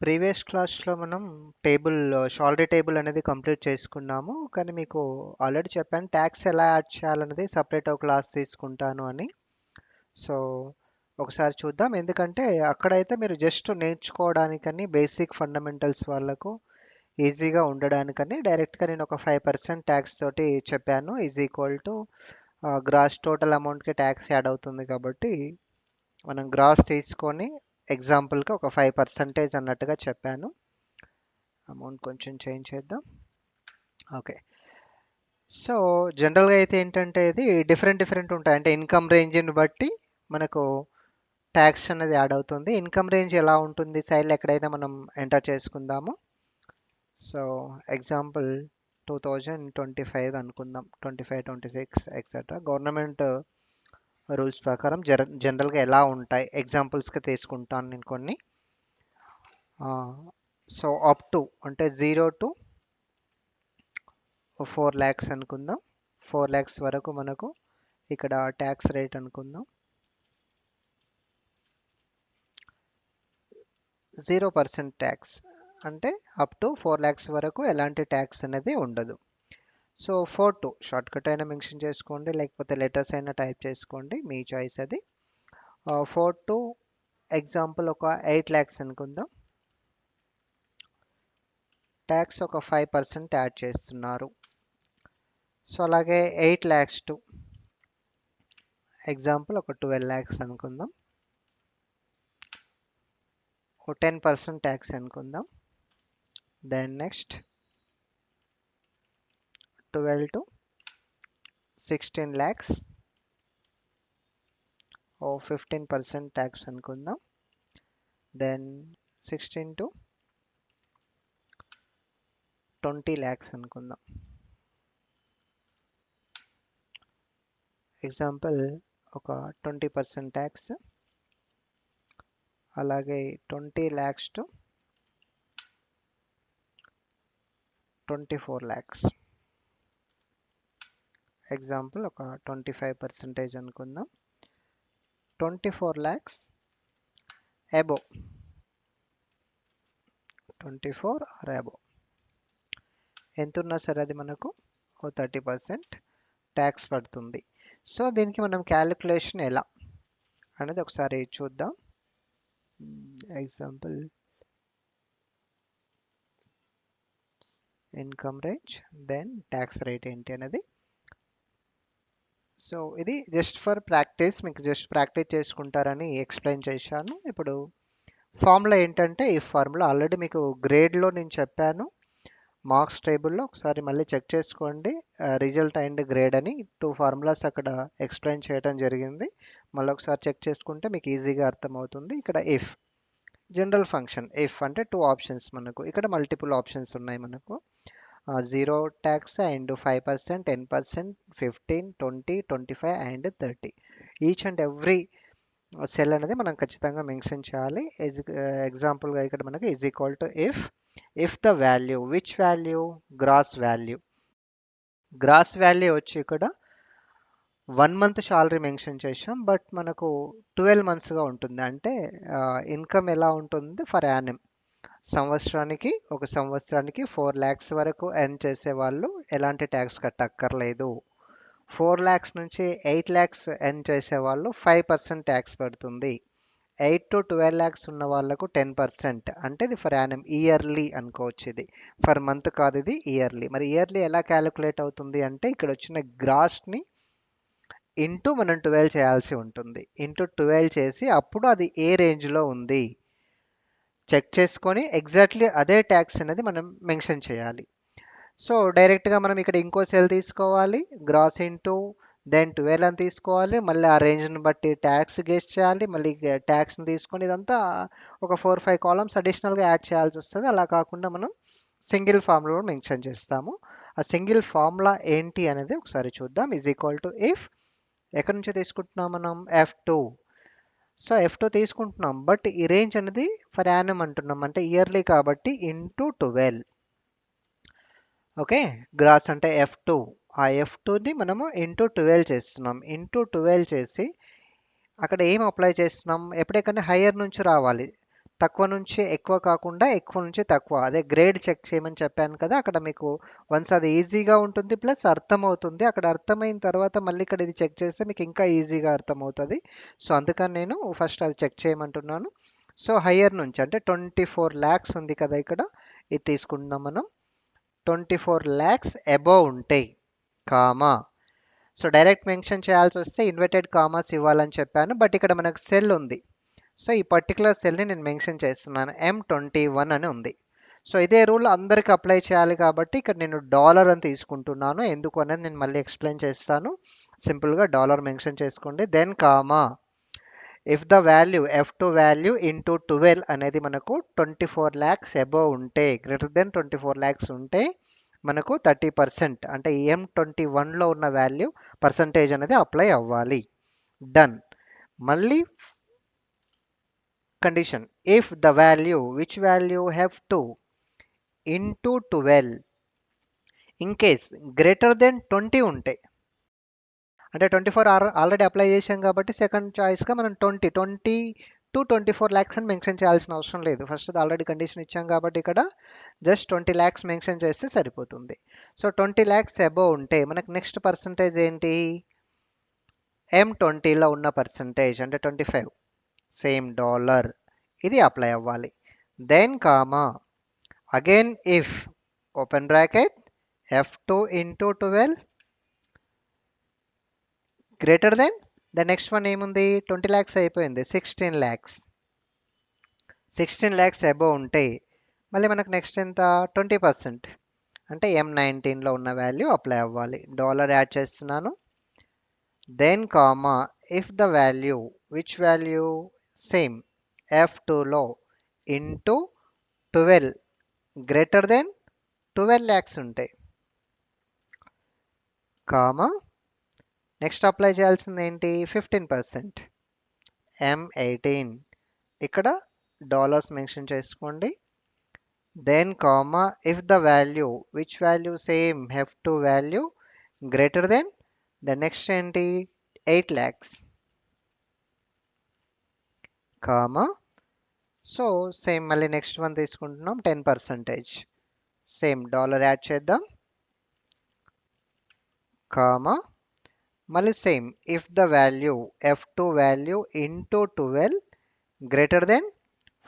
Previous క్లాస్‌లో మనం table salary table అనేది కంప్లీట్ చేసుకున్నాము. కానీ మీకు ఆల్రెడీ చెప్పాను ట్యాక్స్ ఎలా యాడ్ చేయాలనేది సెపరేట్ ఒక క్లాస్ తీసుకుంటాను అని. సో, ఒకసారి చూద్దాం. ఎందుకంటే అక్కడైతే మీరు జస్ట్ నేర్చుకోవడానికని బేసిక్ ఫండమెంటల్స్ వాళ్ళకు ఈజీగా ఉండడానికని డైరెక్ట్‌గా నేను ఒక 5% ట్యాక్స్ తోటి చెప్పాను. Is equal to ah, gross total అమౌంట్‌కి tax add అవుతుంది కాబట్టి, మనం గ్రాస్ తీసుకొని ఎగ్జాంపుల్‌కి ఒక ఫైవ్ పర్సంటేజ్ అన్నట్టుగా చెప్పాను. అమౌంట్ కొంచెం చేంజ్ చేద్దాం. ఓకే. సో, జనరల్‌గా అయితే ఏంటంటే ఇది డిఫరెంట్ డిఫరెంట్ ఉంటాయి. అంటే ఇన్‌కమ్ రేంజ్‌ని బట్టి మనకు ట్యాక్స్ అనేది యాడ్ అవుతుంది. ఇన్‌కమ్ రేంజ్ ఎలా ఉంటుంది సైల్ ఎక్కడైనా మనం ఎంటర్ చేసుకుందాము. సో, ఎగ్జాంపుల్ 2025 అనుకుందాం. 25, 26 ఎక్సెట్రా. గవర్నమెంట్ రూల్స్ ప్రకారం జర జనరల్‌గా ఎలా ఉంటాయి ఎగ్జాంపుల్స్‌కి తీసుకుంటాను నేను కొన్ని. సో, అప్ టు అంటే జీరో టు 4 లాక్స్ అనుకుందాం. ఫోర్ ల్యాక్స్ వరకు మనకు ఇక్కడ ట్యాక్స్ రేట్ అనుకుందాం. జీరో పర్సెంట్ ట్యాక్స్ అంటే అప్ టు ఫోర్ ల్యాక్స్ వరకు ఎలాంటి ట్యాక్స్ అనేది ఉండదు. సో, 4-2 షార్ట్‌కట్ అయినా మెన్షన్ చేసుకోండి. లేకపోతే లెటర్స్ అయినా టైప్ చేసుకోండి. మీ చాయిస్ అది. ఫోర్ టూ ఎగ్జాంపుల్ ఒక ఎయిట్ ల్యాక్స్ అనుకుందాం. ట్యాక్స్ ఒక ఫైవ్ పర్సెంట్ యాడ్ చేస్తున్నారు. సో, అలాగే ఎయిట్ ల్యాక్స్ టు ఎగ్జాంపుల్ ఒక ట్వెల్వ్ ల్యాక్స్ అనుకుందాం. ఒక టెన్ పర్సెంట్ ట్యాక్స్ అనుకుందాం. దెన్ నెక్స్ట్ 12 టు 16 లాక్స్ ఓ 15% టాక్స్ అనుకుందాం. దెన్ 16 టు 20 లాక్స్ అనుకుందాం. ఎగ్జాంపుల్ ఒక 20% టాక్స్. అలాగే 20 లాక్స్ టు 24 లాక్స్. ఎగ్జాంపుల్ ఒక 25% అనుకుందాం. 24 లాక్స్ అబోవ్ 24 ఆర్ ఎబో ఎంత ఉన్నా సరే అది మనకు ఓ థర్టీ పర్సెంట్ ట్యాక్స్ పడుతుంది. సో, దీనికి మనం క్యాలిక్యులేషన్ ఎలా అనేది ఒకసారి చూద్దాం. Example income range then tax rate ఏంటి అనేది. సో, ఇది జస్ట్ ఫర్ ప్రాక్టీస్ మీకు జస్ట్ ప్రాక్టీస్ చేసుకుంటారని ఎక్స్‌ప్లెయిన్ చేశాను. ఇప్పుడు ఫార్ములా ఏంటంటే ఈ ఫార్ములా ఆల్రెడీ మీకు గ్రేడ్‌లో నేను చెప్పాను. మార్క్స్ టేబుల్‌లో ఒకసారి మళ్ళీ చెక్ చేసుకోండి. రిజల్ట్ అండ్ గ్రేడ్ అని టూ ఫార్ములాస్ అక్కడ ఎక్స్‌ప్లెయిన్ చేయడం జరిగింది. మళ్ళీ ఒకసారి చెక్ చేసుకుంటే మీకు ఈజీగా అర్థమవుతుంది. ఇక్కడ ఇఫ్ జనరల్ ఫంక్షన్ ఇఫ్ అంటే టూ ఆప్షన్స్ మనకు. ఇక్కడ మల్టిపుల్ ఆప్షన్స్ ఉన్నాయి మనకు. Ah, 0 tax and 5%, 10%, 15, 20, 25 and 30. Each and every cell అనేది మనం ఖచ్చితంగా మెన్షన్ చేయాలి. ఎజ్ ఎగ్జాంపుల్‌గా ఇక్కడ మనకి is equal to if if the value which value gross value. Gross value వచ్చి ఇక్కడ వన్ మంత్ శాలరీ మెన్షన్ చేశాం. బట్ మనకు 12 మంత్స్‌గా ఉంటుంది. అంటే ఇన్‌కమ్ ఎలా ఉంటుంది ఫర్ యానిమ్ సంవత్సరానికి ఒక సంవత్సరానికి ఫోర్ ల్యాక్స్ వరకు ఎర్న్ చేసేవాళ్ళు ఎలాంటి ట్యాక్స్ కట్టక్కర్లేదు. ఫోర్ ల్యాక్స్ నుంచి ఎయిట్ ల్యాక్స్ ఎర్న్ చేసేవాళ్ళు ఫైవ్ పర్సెంట్ ట్యాక్స్ పడుతుంది. ఎయిట్ టు ట్వెల్వ్ ల్యాక్స్ ఉన్న వాళ్ళకు 10% అంటే ఇది ఫర్ యానం ఇయర్లీ అనుకోవచ్చు ఇది. ఫర్ మంత్ కాదు ఇది ఇయర్లీ. మరి ఇయర్లీ ఎలా క్యాలిక్యులేట్ అవుతుంది అంటే ఇక్కడ వచ్చిన గ్రాస్‌ని ఇంటూ మనం 12 చేయాల్సి ఉంటుంది. ఇంటూ 12 చేసి అప్పుడు అది ఏ రేంజ్‌లో ఉంది. చెక్ చేసుకొని ఎగ్జాక్ట్‌లీ అదే టాక్స్ అనేది మనం మెన్షన్ చేయాలి. సో, డైరెక్ట్‌గా మనం ఇక్కడ ఇంకో సెల్ తీసుకోవాలి. గ్రాస్ ఇంటూ దెన్ 12 అని తీసుకోవాలి. మళ్ళీ ఆ రేంజ్‌ని బట్టి ట్యాక్స్ గేస్ చేయాలి. మళ్ళీ ట్యాక్స్ని తీసుకొని ఇదంతా ఒక 4, 5 కాలమ్స్ అడిషనల్‌గా యాడ్ చేయాల్సి వస్తుంది అలా కాకుండా మనం సింగిల్ ఫార్ములా మెన్షన్ చేస్తాము. ఆ సింగిల్ ఫార్ములా ఏంటి అనేది ఒకసారి చూద్దాం. ఈజ్ ఈక్వల్ టు ఇఫ్ ఎక్కడి నుంచి తీసుకుంటున్నాం మనం ఎఫ్ టూ సో, ఎఫ్టో తీసుకుంటున్నాం. బట్ ఈ రేంజ్ అనేది ఫర్ యానమ్ అంటున్నాం. అంటే ఇయర్లీ కాబట్టి ఇంటూ 12. ఓకే. గ్రాస్ అంటే ఎఫ్ టూ ఆ ఎఫ్ టూని మనము ఇంటూ 12 చేస్తున్నాం. ఇంటూ 12 చేసి అక్కడ ఏం అప్లై చేస్తున్నాం ఎప్పుడైకన్నా హైయర్ నుంచి రావాలి. తక్కువ నుంచి ఎక్కువ కాకుండా ఎక్కువ నుంచి తక్కువ. అదే గ్రేడ్ చెక్ చేయమని చెప్పాను కదా అక్కడ మీకు వన్స్ అది ఈజీగా ఉంటుంది ప్లస్ అర్థమవుతుంది. అక్కడ అర్థమైన తర్వాత మళ్ళీ ఇక్కడ ఇది చెక్ చేస్తే మీకు ఇంకా ఈజీగా అర్థమవుతుంది. సో అందుకని నేను ఫస్ట్ అది చెక్ చేయమంటున్నాను. సో హయ్యర్ నుంచి అంటే ట్వంటీ ఫోర్ ల్యాక్స్ ఉంది కదా ఇక్కడ. ఇది తీసుకుంటున్నాం మనం. ట్వంటీ ఫోర్ ల్యాక్స్ అబోవ్ ఉంటాయి కామా. సో డైరెక్ట్ మెన్షన్ చేయాల్సి వస్తే ఇన్వర్టెడ్ కామాస్ ఇవ్వాలని చెప్పాను. బట్ ఇక్కడ మనకు సెల్ ఉంది. సో ఈ పర్టికులర్ సెల్ని నేను మెన్షన్ చేస్తున్నాను. ఎం ట్వంటీ వన్ అని ఉంది. సో ఇదే రూల్ అందరికి అప్లై చేయాలి కాబట్టి ఇక్కడ నేను డాలర్ అని తీసుకుంటున్నాను. ఎందుకు అనేది నేను మళ్ళీ ఎక్స్ప్లెయిన్ చేస్తాను. సింపుల్గా డాలర్ మెన్షన్ చేసుకోండి. Then comma if the value F two value into twelve అనేది మనకు ట్వంటీ ఫోర్ ల్యాక్స్ అబోవ్ ఉంటే greater than twenty four lakhs ఉంటే మనకు థర్టీ పర్సెంట్ అంటే ఈఎం ట్వంటీ వన్లో ఉన్న వాల్యూ పర్సంటేజ్ అనేది అప్లై అవ్వాలి. డన్ మళ్ళీ condition. If the value which value have to into 12 in case greater than 20 ఉంటాయి అంటే ట్వంటీ ఫోర్ ఆల్రెడీ అప్లై చేసాం కాబట్టి సెకండ్ చాయిస్గా మనం twenty twenty to twenty four lakhs అని మెన్షన్ చేయాల్సిన అవసరం లేదు. ఫస్ట్ ఆల్రెడీ కండిషన్ ఇచ్చాం కాబట్టి ఇక్కడ జస్ట్ ట్వంటీ ల్యాక్స్ మెన్షన్ చేస్తే సరిపోతుంది. సో ట్వంటీ ల్యాక్స్ అబోవ్ ఉంటే మనకు నెక్స్ట్ పర్సంటేజ్ ఏంటి? ఎం ట్వంటీలో ఉన్న పర్సంటేజ్ అంటే ట్వంటీ ఫైవ్ సేమ్ డాలర్. ఇది అప్లై అవ్వాలి. Then comma again if open bracket F two into twelve greater than the next one ఏముంది? ట్వంటీ ల్యాక్స్ అయిపోయింది sixteen lakhs. Sixteen lakhs above ఉంటే మళ్ళీ మనకు నెక్స్ట్ ఎంత? Twenty percent. అంటే ఎం నైన్టీన్లో ఉన్న వాల్యూ అప్లై అవ్వాలి. డాలర్ యాడ్ చేస్తున్నాను. Then comma if the value which value? Same F టూలో into twelve greater than twelve lakhs ఉంటాయి. కామా నెక్స్ట్ అప్లై చేయాల్సింది ఏంటి? ఫిఫ్టీన్ పర్సెంట్ ఎం ఎయిటీన్ ఇక్కడ డాలర్స్ మెన్షన్ చేసుకోండి. Then comma if the value which value same F two value greater than the next ఏంటి? Eight lakhs comma so same మళ్ళీ next one తీసుకుంటున్నాం ten percentage same dollar add చేద్దాం. Comma మళ్ళీ same if the value F two value into twelve greater than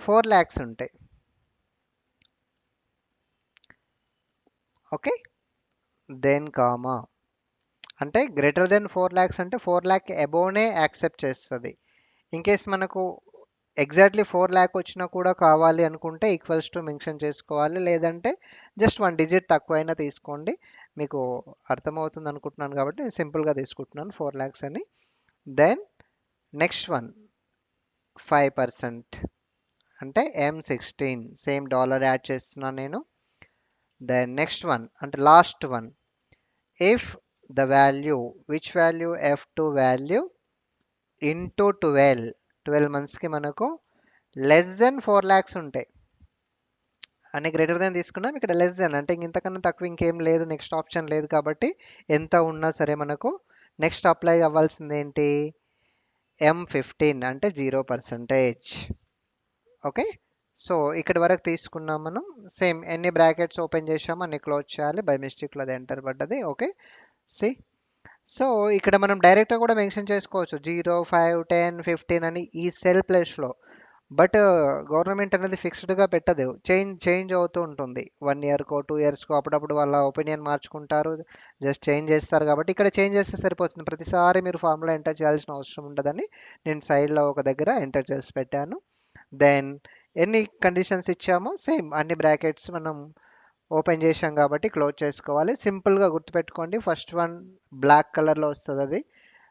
four lakhs ఉంటాయి. Okay then comma అంటే greater than four lakhs అంటే four lakh అబోవ్నే accept చేస్తుంది. In case మనకు exactly four lakh వచ్చినా కూడా కావాలి అనుకుంటే ఈక్వల్స్ టు మెన్షన్ చేసుకోవాలి. లేదంటే జస్ట్ వన్ డిజిట్ తక్కువైనా తీసుకోండి. మీకు అర్థమవుతుంది అనుకుంటున్నాను కాబట్టి నేను సింపుల్గా తీసుకుంటున్నాను ఫోర్ ల్యాక్స్ అని. Then next one five percent అంటే M sixteen same dollar add చేస్తున్నాను నేను. దెన్ నెక్స్ట్ వన్ అంటే last one if the value which value F two value into twelve twelve మంత్స్కి మనకు లెస్ దెన్ ఫోర్ ల్యాక్స్ ఉంటాయి. అని గ్రేటర్ దెన్ తీసుకున్నాం ఇక్కడ లెస్ దెన్ అంటే ఇంతకన్నా తక్కువ ఇంకేం లేదు నెక్స్ట్ ఆప్షన్ లేదు కాబట్టి ఎంత ఉన్నా సరే మనకు నెక్స్ట్ అప్లై అవ్వాల్సింది ఏంటి? ఎం ఫిఫ్టీన్ అంటే జీరో పర్సంటేజ్ ఓకే సో ఇక్కడ వరకు తీసుకున్నాం మనం. సేమ్ ఎన్ని బ్రాకెట్స్ ఓపెన్ చేసామో అన్ని క్లోజ్ చేయాలి. బై మిస్టేక్లో అది ఎంటర్ పడ్డది. ఓకే సి సో ఇక్కడ మనం డైరెక్ట్గా కూడా మెన్షన్ చేసుకోవచ్చు. జీరో ఫైవ్ టెన్ ఫిఫ్టీన్ అని ఈ సెల్ ప్లేస్లో. బట్ గవర్నమెంట్ అనేది ఫిక్స్డ్గా పెట్టదు. చేంజ్ చేంజ్ అవుతూ ఉంటుంది. వన్ ఇయర్కో టూ ఇయర్స్కో అప్పుడప్పుడు వాళ్ళ ఒపీనియన్ మార్చుకుంటారు. జస్ట్ చేంజ్ చేస్తారు కాబట్టి ఇక్కడ చేంజ్ చేస్తే సరిపోతుంది. ప్రతిసారి మీరు ఫార్ములా ఎంటర్ చేయాల్సిన అవసరం ఉండదని నేను సైడ్లో ఒక దగ్గర ఎంటర్ చేసి పెట్టాను. దెన్ ఎన్ని కండిషన్స్ ఇచ్చామో సేమ్ అన్ని బ్రాకెట్స్ మనం ఓపెన్ చేసాం కాబట్టి క్లోజ్ చేసుకోవాలి. సింపుల్గా గుర్తుపెట్టుకోండి. ఫస్ట్ వన్ బ్లాక్ కలర్లో వస్తుంది అది.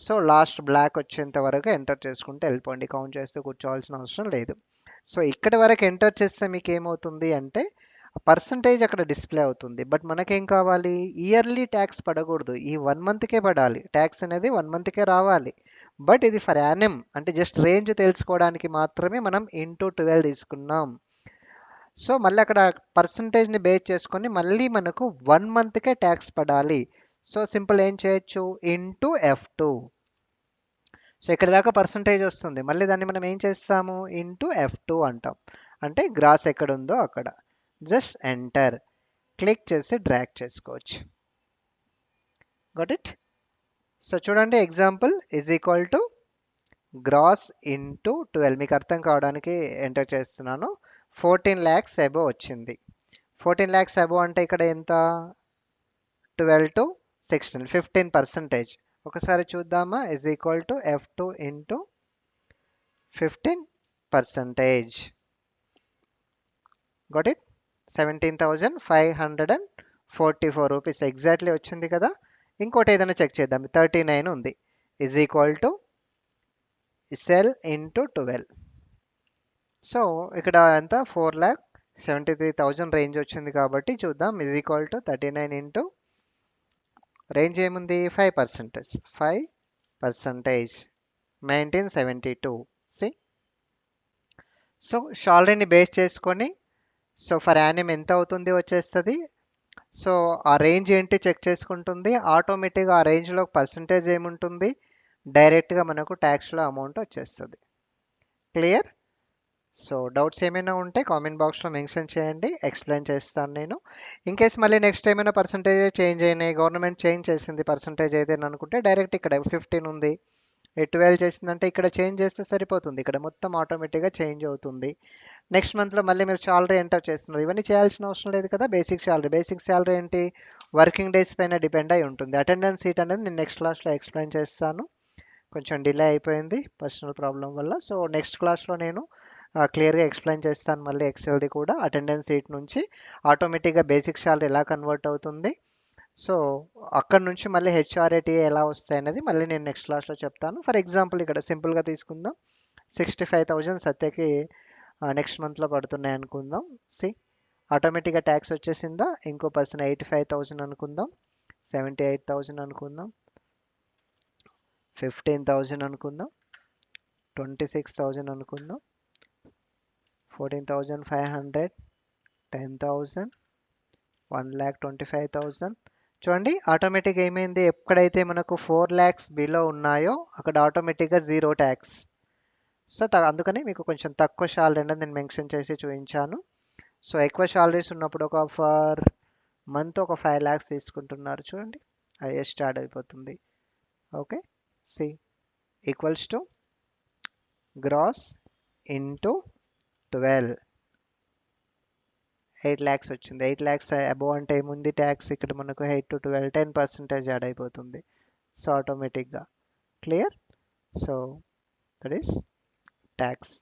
సో లాస్ట్ బ్లాక్ వచ్చేంత వరకు ఎంటర్ చేసుకుంటే వెళ్ళిపోండి. కౌంట్ చేస్తూ కూర్చోవాల్సిన అవసరం లేదు. సో ఇక్కడి వరకు ఎంటర్ చేస్తే మీకు ఏమవుతుంది అంటే పర్సంటేజ్ అక్కడ డిస్ప్లే అవుతుంది. బట్ మనకేం కావాలి? ఇయర్లీ ట్యాక్స్ పడకూడదు. ఈ వన్ మంత్కే పడాలి. ట్యాక్స్ అనేది వన్ మంత్కే రావాలి. బట్ ఇది ఫర్ యానిమ్ అంటే జస్ట్ రేంజ్ తెలుసుకోవడానికి మాత్రమే మనం ఇంటూ ట్వెల్వ్ తీసుకున్నాం. సో మళ్ళీ అక్కడ పర్సంటేజ్ని బేస్ చేసుకొని మళ్ళీ మనకు వన్ మంత్కే ట్యాక్స్ పడాలి. సో సింపుల్ ఏం చేయొచ్చు? ఇంటూ ఎఫ్ టూ సో ఇక్కడ దాకా పర్సంటేజ్ వస్తుంది. మళ్ళీ దాన్ని మనం ఏం చేస్తాము? ఇంటూ ఎఫ్ టూ అంటాం. అంటే గ్రాస్ ఎక్కడుందో అక్కడ. జస్ట్ ఎంటర్ క్లిక్ చేసి డ్రాక్ చేసుకోవచ్చు. గట్ ఇట్ సో చూడండి example is equal to gross into twelve మీకు అర్థం కావడానికి ఎంటర్ చేస్తున్నాను. ఫోర్టీన్ ల్యాక్స్ అబో వచ్చింది. ఫోర్టీన్ ల్యాక్స్ అబో అంటే ఇక్కడ ఎంత? Twelve to sixteen fifteen percentage. ఒకసారి చూద్దామా? Is equal to F two into fifteen percentage got it seventeen thousand five hundred and forty four rupees exactly వచ్చింది కదా? ఇంకోటి ఏదైనా చెక్ చేద్దాం. థర్టీ నైన్ ఉంది. Is equal to cell into twelve so ఇక్కడ ఎంత? Four lakh seventy three thousand range వచ్చింది కాబట్టి చూద్దాం. Is equal to thirty nine into range ఏముంది? Five percentage five percentage nineteen seventy two see so షాలరీని base చేసుకొని so per annum ఎంత అవుతుంది వచ్చేస్తుంది? సో ఆ రేంజ్ ఏంటి చెక్ చేసుకుంటుంది? ఆటోమేటిక్గా ఆ రేంజ్లో పర్సంటేజ్ ఏముంటుంది? డైరెక్ట్గా మనకు ట్యాక్స్లో అమౌంట్ వచ్చేస్తుంది. క్లియర్ సో డౌట్స్ ఏమైనా ఉంటే కామెంట్ బాక్స్లో మెన్షన్ చేయండి ఎక్స్ప్లెయిన్ చేస్తాను నేను. ఇన్ కేస్ మళ్ళీ నెక్స్ట్ ఏమైనా పర్సంటేజ్ చేంజ్ అయినాయి గవర్నమెంట్ చేంజ్ చేసింది పర్సంటేజ్ అయితే అనుకుంటే డైరెక్ట్ ఇక్కడ ఫిఫ్టీన్ ఉంది. ట్వెల్వ్ చేసిందంటే ఇక్కడ చేంజ్ చేస్తే సరిపోతుంది. ఇక్కడ మొత్తం ఆటోమేటిక్గా చేంజ్ అవుతుంది. నెక్స్ట్ మంత్లో మళ్ళీ మీరు శాలరీ ఎంటర్ చేస్తున్నారు. ఇవన్నీ చేయాల్సిన అవసరం లేదు కదా బేసిక్ శాలరీ బేసిక్ శాలరీ ఏంటి? వర్కింగ్ డేస్ పైన డిపెండ్ అయి ఉంటుంది. అటెండెన్స్ సీట్ అనేది నేను నెక్స్ట్ క్లాస్లో ఎక్స్ప్లెయిన్ చేస్తాను. కొంచెం డిలే అయిపోయింది పర్సనల్ ప్రాబ్లం వల్ల. సో నెక్స్ట్ క్లాస్లో నేను క్లియర్గా ఎక్స్ప్లెయిన్ చేస్తాను మళ్ళీ ఎక్సెల్ది కూడా. అటెండెన్స్ సీట్ నుంచి ఆటోమేటిక్గా బేసిక్ శాలరీ ఎలా కన్వర్ట్ అవుతుంది. సో అక్కడ నుంచి మళ్ళీ హెచ్ఆర్ఏటీ ఎలా వస్తాయి అనేది మళ్ళీ నేను నెక్స్ట్ క్లాస్లో చెప్తాను. ఫర్ ఎగ్జాంపుల్ ఇక్కడ సింపుల్గా తీసుకుందాం. సిక్స్టీ ఫైవ్ థౌజండ్ సత్యకి నెక్స్ట్ మంత్లో పడుతున్నాయి అనుకుందాం. సి ఆటోమేటిక్గా ట్యాక్స్ వచ్చేసిందా? ఇంకో పర్సన్ ఎయిటీ ఫైవ్ థౌజండ్ అనుకుందాం. సెవెంటీ ఎయిట్ థౌజండ్ అనుకుందాం. ఫిఫ్టీన్ థౌజండ్ అనుకుందాం. ట్వంటీ సిక్స్ థౌజండ్ అనుకుందాం. Fourteen thousand five hundred ten thousand one lakh twenty five thousand. చూడండి ఆటోమేటిక్ ఏమైంది? ఎక్కడైతే మనకు ఫోర్ ల్యాక్స్ బిలో ఉన్నాయో అక్కడ ఆటోమేటిక్గా జీరో ట్యాక్స్. సో అందుకని మీకు కొంచెం తక్కువ శాలరీ అనేది నేను మెన్షన్ చేసి చూపించాను. సో ఎక్కువ శాలరీస్ ఉన్నప్పుడు ఒక ఫర్ మంత్ ఒక ఫైవ్ ల్యాక్స్ తీసుకుంటున్నారు. చూడండి హైయెస్ట్ స్టార్ట్ అయిపోతుంది. Okay see equals to gross into twelve eight lakhs వచ్చింది. ఎయిట్ ల్యాక్స్ అబోవ్ అంటే ఏముంది ట్యాక్స్ ఇక్కడ మనకు eight to twelve ten percentage add అయిపోతుంది. సో ఆటోమేటిక్గా clear so that is tax